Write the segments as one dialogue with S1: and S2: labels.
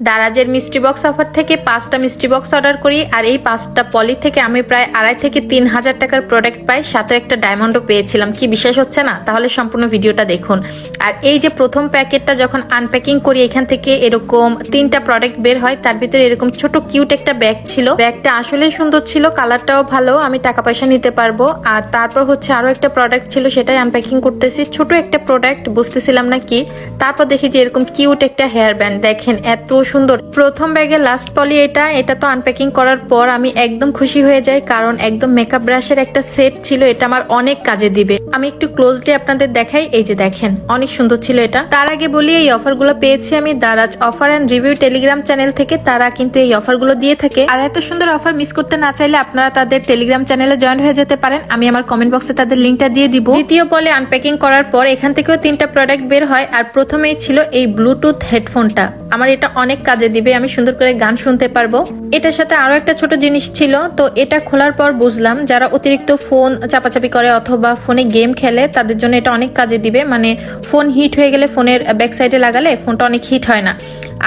S1: দারাজের মিষ্টি box offer থেকে পাঁচটা মিষ্টি বক্স অর্ডার করি আর এই পাঁচটা পলি থেকে আমি প্রায় আড়াই থেকে তিন হাজার টাকার প্রোডাক্ট পাই, সাথে একটা ডায়মন্ডও পেয়েছিলাম। কি বিশ্বাস হচ্ছে না? তাহলে সম্পূর্ণ ভিডিওটা দেখুন। আর এই যে প্রথম প্যাকেটটা যখন আনপ্যাকিং করি, এখান থেকে এরকম তিনটা প্রোডাক্ট বের হয়, তার ভিতরে এরকম ছোট কিউট একটা ব্যাগ ছিল। ব্যাগটা আসলেই সুন্দর ছিল কালারটাও ভালো, আমি টাকা পয়সা নিতে পারব। আর তারপর হচ্ছে আরও একটা প্রোডাক্ট ছিল, সেটাই আনপ্যাকিং করতেছি। ছোট একটা প্রোডাক্ট বুঝতেছিলাম না কি? তারপর দেখি যে এরকম কিউট একটা হেয়ার ব্যান্ড দেখেন, এত সুন্দর। প্রথম ব্যাগের লাস্ট পলি এটা এটা তো আনপ্যাকিং করার পর আমি একদম খুশি হয়ে যাই, কারণ একদম মেকআপ ব্রাশের একটা সেট ছিল, এটা আমার অনেক কাজে দিবে। আমি একটু ক্লোজলি আপনাদের দেখাই, এই যে দেখেন, অনেক সুন্দর ছিল এটা। তার আগে বলি, এই অফারগুলো পেয়েছি আমি Daraz offer and review Telegram channel থেকে, তারা কিন্তু এই অফারগুলো দিয়ে থাকে। আর এত সুন্দর অফার মিস করতে না চাইলে আপনারা তাদের টেলিগ্রাম চ্যানেলে জয়েন হয়ে যেতে পারেন। আমি আমার কমেন্ট বক্সে তাদের লিঙ্কটা দিয়ে দিব। দ্বিতীয় পলে আনপ্যাকিং করার পর, এখান থেকেও তিনটা প্রোডাক্ট বের হয়, আর প্রথমেই ছিল এই ব্লুটুথ হেডফোনটা আমার এটা অনেক কাজে দিবে, আমি সুন্দর করে গান শুনতে পারব। এটার সাথে আরও একটা ছোট জিনিস ছিল, তো এটা খোলার পর বুঝলাম যারা অতিরিক্ত ফোন চাপাচাপি করে অথবা ফোনে গেম খেলে, তাদের জন্য এটা অনেক কাজে দিবে। মানে ফোন হিট হয়ে গেলে ফোনের ব্যাক সাইডে লাগালে ফোনটা অনেক হিট হয় না।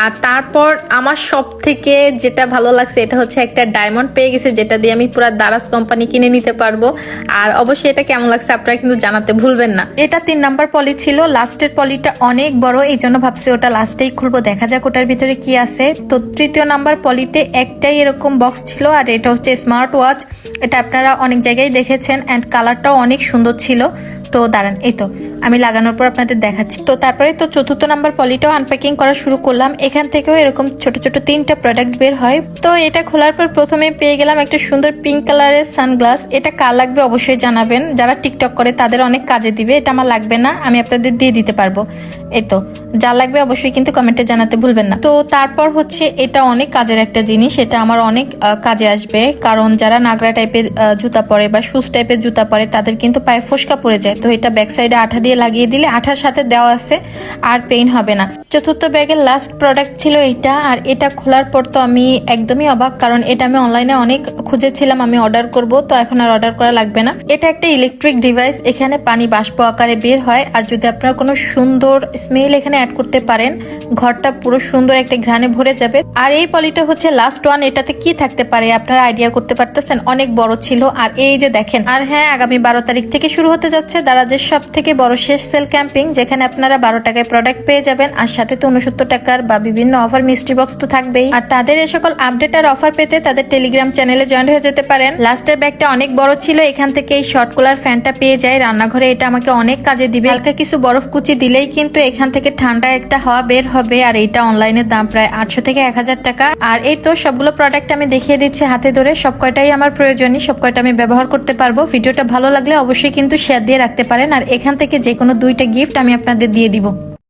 S1: আর তারপর আমার সব থেকে যেটা ভালো লাগছে, এটা হচ্ছে একটা ডায়মন্ড পেয়ে গেছে, যেটা দিয়ে আমি পুরো দারাজ কোম্পানি কিনে নিতে পারব। আর অবশ্যই এটা কেমন লাগছে আপনারা কিন্তু জানাতে ভুলবেন না। এটা তিন নাম্বার পলি ছিল লাস্টের পলিটা অনেক বড় এই জন্য ভাবছি ওটা লাস্টেই খুলবো, দেখা যাক ওটার ভিতরে কি আছে? তো তৃতীয় নাম্বার পলিতে একটাই এরকম বক্স ছিল আর এটা হচ্ছে স্মার্ট ওয়াচ এটা আপনারা অনেক জায়গায় দেখেছেন অ্যান্ড কালারটাও অনেক সুন্দর ছিল। তো দাঁড়ান, এই তো, আমি লাগানোর পর আপনাদের দেখাচ্ছি। তো তারপরে তো চতুর্থ নাম্বার পলিটাও আনপ্যাকিং করা শুরু করলাম। এখান থেকেও এরকম ছোট ছোট তিনটা প্রোডাক্ট বের হয়। তো এটা খোলার পর প্রথমে পেয়ে গেলাম একটা সুন্দর পিঙ্ক কালারের সানগ্লাস এটা কার লাগবে অবশ্যই জানাবেন। যারা টিকটক করে তাদের অনেক কাজে দিবে, এটা আমার লাগবে না, আমি আপনাদের দিয়ে দিতে পারব। এই তো, যা লাগবে অবশ্যই কিন্তু কমেন্টে জানাতে ভুলবেন না। তো তারপর হচ্ছে এটা অনেক কাজের একটা জিনিস, এটা আমার অনেক কাজে আসবে। কারণ যারা নাগরা টাইপের জুতা পরে বা শুজ টাইপের জুতা পরে, তাদের কিন্তু পায়ে ফোসকা পড়ে যায়। তো এটা ব্যাক সাইডে আঠা দিয়ে লাগিয়ে দিলে আঠার সাথে দেওয়া আছে, আর পেইন হবে না। চতুর্থ ব্যাগের লাস্ট প্রোডাক্ট ছিল এটা, আর এটা খোলার পর তো আমি একদমই অবাক, কারণ এটা আমি অনলাইনে অনেক খুঁজেছিলাম, আমি অর্ডার করব, তো এখন আর অর্ডার করা লাগবে না। এটা একটা ইলেকট্রিক ডিভাইস এখানে পানি বাষ্প আকারে বের হয়, আর যদি আপনার কোনো সুন্দর স্মেল এখানে অ্যাড করতে পারেন, ঘরটা পুরো সুন্দর একটা ঘ্রাণে ভরে যাবে। আর এই পলিটা হচ্ছে লাস্ট ওয়ান এটাতে কি থাকতে পারে আপনারা আইডিয়া করতে পারতেছেন, অনেক বড় ছিল, আর এই যে দেখেন, আর হ্যাঁ আগামী বারো তারিখ থেকে শুরু হতে যাচ্ছে দারাজের সব থেকে বড় শেষ সেল ক্যাম্পিং, যেখানে আপনারা বারো টাকায় প্রোডাক্ট পেয়ে যাবেন, আর সাথে তো উনসত্তর টাকার বা বিভিন্ন অফার মিষ্টি বক্স তো থাকবেই। আর তাদের এ সকল আপডেট আর অফার পেতে তাদের টেলিগ্রাম চ্যানেলে জয়েন হয়ে যেতে পারেন। লাস্টের ব্যাগটা অনেক বড় ছিল, এখান থেকে এই শর্ট কুলার ফ্যানটা পেয়ে যায়। রান্নাঘরে এটা আমাকে অনেক কাজে দিবে। হালকা কিছু বরফ কুচি দিলেই কিন্তু এখান থেকে ঠান্ডা একটা হাওয়া বের হবে, আর এটা অনলাইনের দাম প্রায় আটশো থেকে এক হাজার টাকা। আর এই তো সবগুলো প্রোডাক্ট আমি দেখিয়ে দিচ্ছি হাতে ধরে সব কয়টাই আমার প্রয়োজনীয় সব কয়টা আমি ব্যবহার করতে পারব। ভিডিওটা ভালো লাগলে অবশ্যই কিন্তু শেয়ার দিয়ে রাখতে পারেন আর এখান থেকে যে কোনো দুইটা গিফট আমি আপনাদের দিয়ে দিব।